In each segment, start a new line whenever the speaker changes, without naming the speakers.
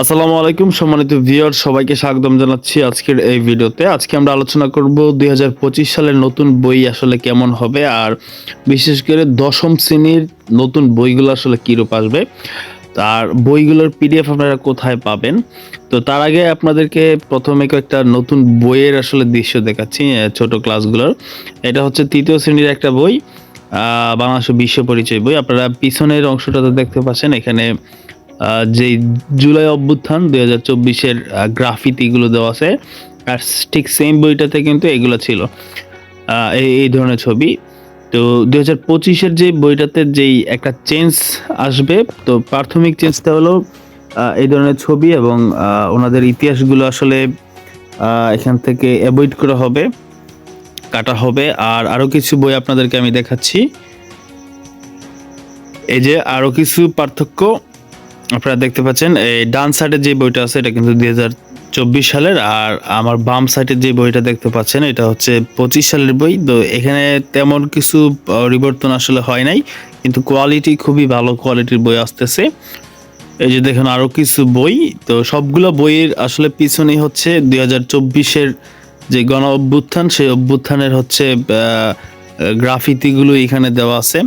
আসসালামু আলাইকুম, সম্মানিত ভিউয়ার, সবাইকে স্বাগতম জানাচ্ছি আজকের এই ভিডিওতে। আজকে আমরা আলোচনা করব দু হাজার পঁচিশ সালের নতুন বই আসলে কেমন হবে আর বিশেষ করে দশম শ্রেণির নতুন বইগুলো আসলে কীরূপ আসবে। আর বইগুলোর পিডিএফ আপনারা কোথায় পাবেন? তো তার আগে আপনাদেরকে প্রথমে একটা নতুন বইয়ের আসলে দৃশ্য দেখাচ্ছি ছোট ক্লাসগুলোর। এটা হচ্ছে তৃতীয় শ্রেণির একটা বই বাংলাদেশ বিশ্ব পরিচয় বই। আপনারা পিছনের অংশটাতে দেখতে পাচ্ছেন, এখানে যে জুলাই অভ্যুত্থান দুই হাজার চব্বিশের গ্রাফিতিগুলো দেওয়া আছে, আর ঠিক সেম বইটাতে কিন্তু এগুলো ছিল। এই ধরনের ছবি। তো দুই হাজার পঁচিশের যে বইটাতে যেই একটা চেঞ্জ আসবে, তো প্রাথমিক চেঞ্জটা হলো এই ধরনের ছবি এবং ওনাদের ইতিহাসগুলো আসলে এখান থেকে অ্যাভয়েড করা হবে, কাটা হবে। আর আরও কিছু বই আপনাদেরকে আমি দেখাচ্ছি। এই যে আরও কিছু পার্থক্য আপনারা দেখতে পাচ্ছেন, এই ডান সাইডে যে বইটা আছে, এটা কিন্তু দুই হাজার চব্বিশ সালের। আর আমার বাম সাইডে যে বইটা দেখতে পাচ্ছেন, এটা হচ্ছে পঁচিশ সালের বই। তো এখানে তেমন কিছু পরিবর্তন আসলে হয় নাই, কিন্তু কোয়ালিটি খুবই ভালো কোয়ালিটির বই আসতেছে। এই যে দেখুন আরও কিছু বই, তো সবগুলো বইয়ের আসলে পিছনেই হচ্ছে দুই হাজার চব্বিশের যে গণ অভ্যুত্থান, সেই অভ্যুত্থানের হচ্ছে গ্রাফিতিগুলো এখানে দেওয়া আছে।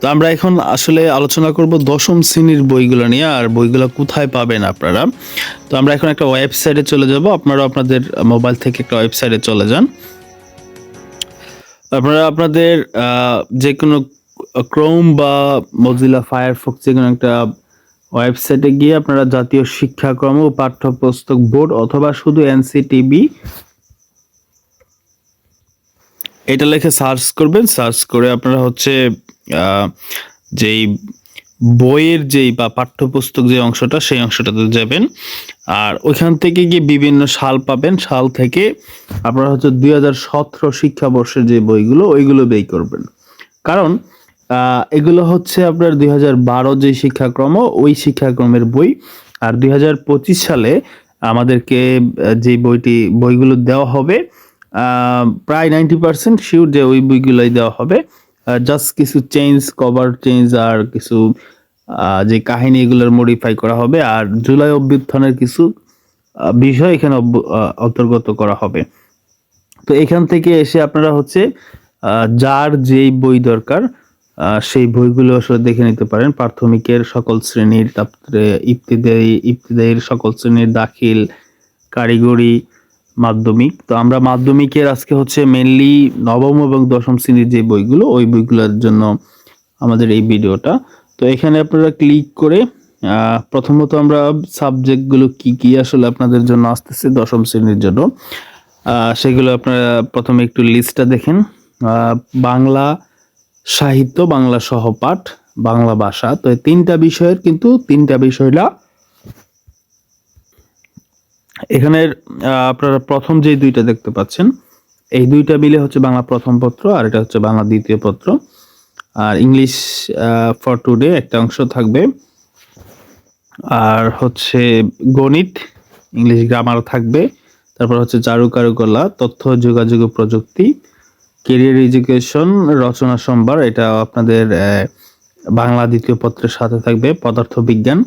তো আমরা এখন আসলে আলোচনা করব দশম শ্রেণির বইগুলো নিয়ে, আর বইগুলো কোথায় পাবেন আপনারা? তো আমরা এখন একটা ওয়েবসাইটে চলে যাব। আপনারা আপনাদের মোবাইল থেকে একটা ওয়েবসাইটে চলে যান। আপনারা আপনাদের যে কোনো ক্রোম বা মজিলা ফায়ারফক্স যে কোনো একটা ওয়েবসাইটে গিয়ে আপনারা জাতীয় শিক্ষাক্রম ও পাঠ্যপুস্তক বোর্ড অথবা শুধু এনসিটিবি এটা লেখে সার্চ করবেন। সার্চ করে আপনারা হচ্ছে যেই বইয়ের যেই বা পাঠ্যপুস্তক যে অংশটা, সেই অংশটাতে যাবেন। আর ওইখান থেকে গিয়ে বিভিন্ন সাল পাবেন। সাল থেকে আপনারা হচ্ছে দুই হাজার সতেরো শিক্ষাবর্ষের যে বইগুলো, ওইগুলো বেই করবেন। কারণ এগুলো হচ্ছে আপনার দুই হাজার বারো যে শিক্ষাক্রম, ওই শিক্ষাক্রমের বই। আর দুই হাজার পঁচিশ সালে আমাদেরকে যে বইটি, বইগুলো দেওয়া হবে প্রায় নাইনটি পার্সেন্ট শিওর যে ওই বইগুলোই দেওয়া হবে। জাস্ট কিছু চেঞ্জ কভার চেঞ্জ আর কিছু যে কাহিনী এগুলোর মডিফাই করা হবে আর জুলাই অভ্যুত্থানের কিছু বিষয় এখানে অন্তর্গত করা হবে। তো এখান থেকে এসে আপনারা হচ্ছে যার যেই বই দরকার সেই বইগুলো আসলে দেখে নিতে পারেন। প্রাথমিকের সকল শ্রেণির, তারপরে ইবতিদায়ী, ইবতিদায়ীর সকল শ্রেণির দাখিল, কারিগরি মাধ্যমিক। তো আমরা মাধ্যমিকের আজকে হচ্ছে মেনলি নবম এবং দশম শ্রেণির যে বইগুলো, ওই বইগুলোর জন্য আমাদের এই ভিডিওটা। তো এখানে আপনারা ক্লিক করে প্রথমত আমরা সাবজেক্টগুলো কি কি আসলে আপনাদের জন্য আসতেছে দশম শ্রেণির জন্য সেগুলো আপনারা প্রথমে একটু লিস্টটা দেখেন। বাংলা সাহিত্য, বাংলা সহপাঠ, বাংলা ভাষা। তো এই তিনটা বিষয়ের কিন্তু তিনটা বিষয়টা এখানের আপনারা প্রথম যে দুইটা দেখতে পাচ্ছেন, এই দুইটা মিলে হচ্ছে বাংলা প্রথম পত্র আর এটা হচ্ছে বাংলা দ্বিতীয় পত্র। আর ইংলিশ ফর টুডে একটা অংশ থাকবে। আর হচ্ছে গণিত, ইংলিশ গ্রামার থাকবে। তারপর হচ্ছে চারু কারুকলা, তথ্য, যোগাযোগ প্রযুক্তি কেরিয়ার এডুকেশন রচনা সম্ভার, এটা আপনাদের বাংলা দ্বিতীয় পত্রের সাথে থাকবে পদার্থ বিজ্ঞান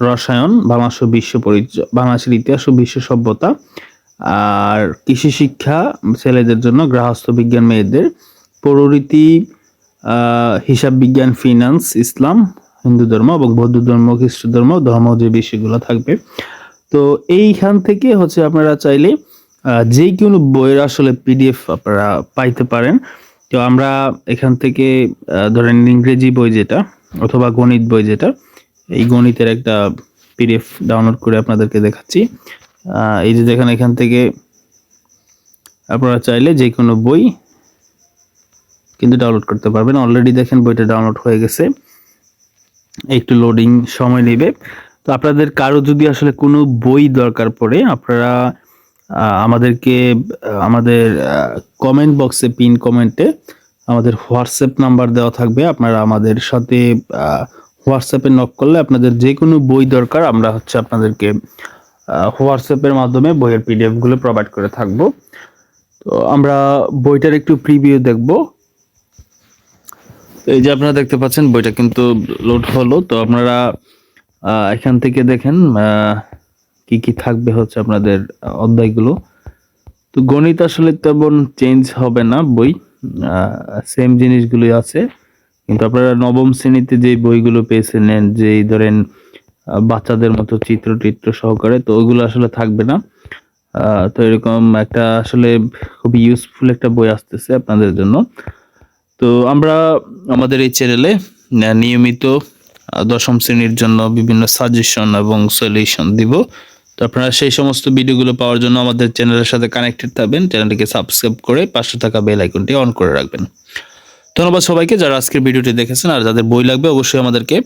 রসায়ন বাংলাদেশ বিশ্ব পরিচয় বাংলাদেশের ইতিহাস ও বিশ্ব সভ্যতা আর কৃষি শিক্ষা ছেলেদের জন্য গৃহস্থ বিজ্ঞান মেয়েদের। পৌররীতি আহ, হিসাব বিজ্ঞান ফিনান্স ইসলাম হিন্দু ধর্ম এবং বৌদ্ধ ধর্ম খ্রিস্ট ধর্ম ধর্ম যে বিষয়গুলো থাকবে। তো এইখান থেকে হচ্ছে আপনারা চাইলে যে কোনো বইয়ের আসলে পিডিএফ আপনারা পাইতে পারেন। তো আমরা এখান থেকে ধরেন ইংরেজি বই যেটা অথবা গণিত বই যেটা এই গণিতের একটা পিডিএফ ডাউনলোড করে আপনাদেরকে দেখাচ্ছি। এই যে দেখেন এখান থেকে আপনারা চাইলে যে কোনো বই কিন্তু ডাউনলোড করতে পারবেন। অলরেডি দেখেন বইটা ডাউনলোড হয়ে গেছে। একটু লোডিং সময় নেবে। তো আপনাদের কারও যদি আসলে কোনো বই দরকার পড়ে, আপনারা আমাদেরকে আমাদের কমেন্ট বক্সে পিন কমেন্টে আমাদের হোয়াটসঅ্যাপ নাম্বার দেওয়া থাকবে। আপনারা আমাদের সাথে হোয়াটসঅ্যাপে নক করলে আপনাদের যে কোনো বই দরকার, আমরা হচ্ছে আপনাদেরকে হোয়াটসঅ্যাপের মাধ্যমে বইয়ের পিডিএফগুলো প্রোভাইড করে থাকব। তো আমরা বইটার একটু প্রিভিউ দেখব। এই যে আপনারা দেখতে পাচ্ছেন, বইটা কিন্তু লোড হলো। তো আপনারা এখান থেকে দেখেন কি কি থাকবে হচ্ছে আপনাদের অধ্যায়গুলো। তো গণিত আসলে তেমন চেঞ্জ হবে না বই। সেম জিনিসগুলোই আছে। কিন্তু আপনারা নবম শ্রেণীতে যে বইগুলো পেয়েছেন যেই ধরেন বাচ্চাদের মতো চিত্র টিত্র সহকারে, তো ওইগুলো আসলে থাকবে না। তো এরকম একটা আসলে খুবই ইউজফুল একটা বই আসতেছে আপনাদের জন্য। তো আমরা আমাদের এই চ্যানেলে নিয়মিত দশম শ্রেণির জন্য বিভিন্ন সাজেশন এবং সলিউশন দিব। তো আপনারা সেই সমস্ত ভিডিওগুলো পাওয়ার জন্য আমাদের চ্যানেলের সাথে কানেক্টেড থাকবেন। চ্যানেলটিকে সাবস্ক্রাইব করে পাশে থাকা বেল আইকনটি অন করে রাখবেন। ধন্যবাদ সবাইকে যারা আজকের ভিডিওটি দেখেছেন আর যাদের বই লাগবে অবশ্যই আমাদেরকে